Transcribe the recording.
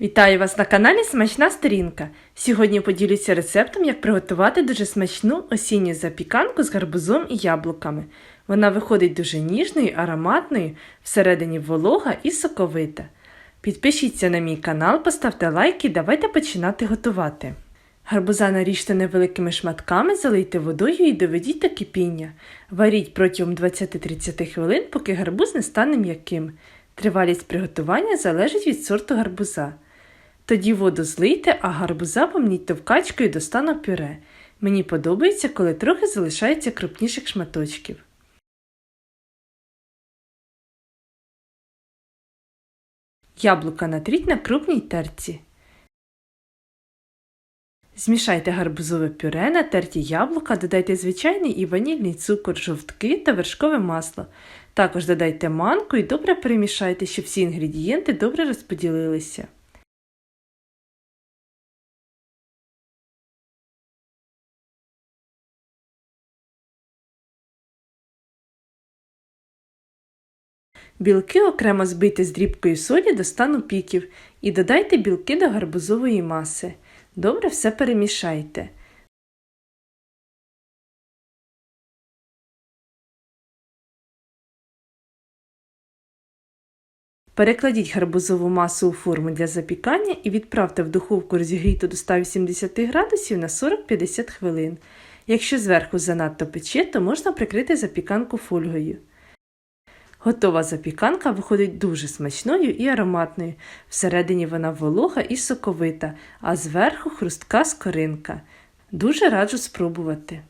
Вітаю вас на каналі Смачна Сторінка. Сьогодні поділюся рецептом, як приготувати дуже смачну осінню запіканку з гарбузом і яблуками. Вона виходить дуже ніжною, ароматною, всередині волога і соковита. Підпишіться на мій канал, поставте лайк і давайте починати готувати. Гарбуза наріжте невеликими шматками, залийте водою і доведіть до кипіння. Варіть протягом 20-30 хвилин, поки гарбуз не стане м'яким. Тривалість приготування залежить від сорту гарбуза. Тоді воду злийте, а гарбуза помніть товкачкою до стану пюре. Мені подобається, коли трохи залишається крупніших шматочків. Яблука натріть на крупній терці. Змішайте гарбузове пюре, натерті яблука, додайте звичайний і ванільний цукор, жовтки та вершкове масло. Також додайте манку і добре перемішайте, щоб всі інгредієнти добре розподілилися. Білки окремо збийте з дрібкою солі до стану піків і додайте білки до гарбузової маси. Добре все перемішайте. Перекладіть гарбузову масу у форму для запікання і відправте в духовку розігріту до 180 градусів на 40-50 хвилин. Якщо зверху занадто пече, то можна прикрити запіканку фольгою. Готова запіканка виходить дуже смачною і ароматною. Всередині вона волога і соковита, а зверху хрустка скоринка. Дуже раджу спробувати.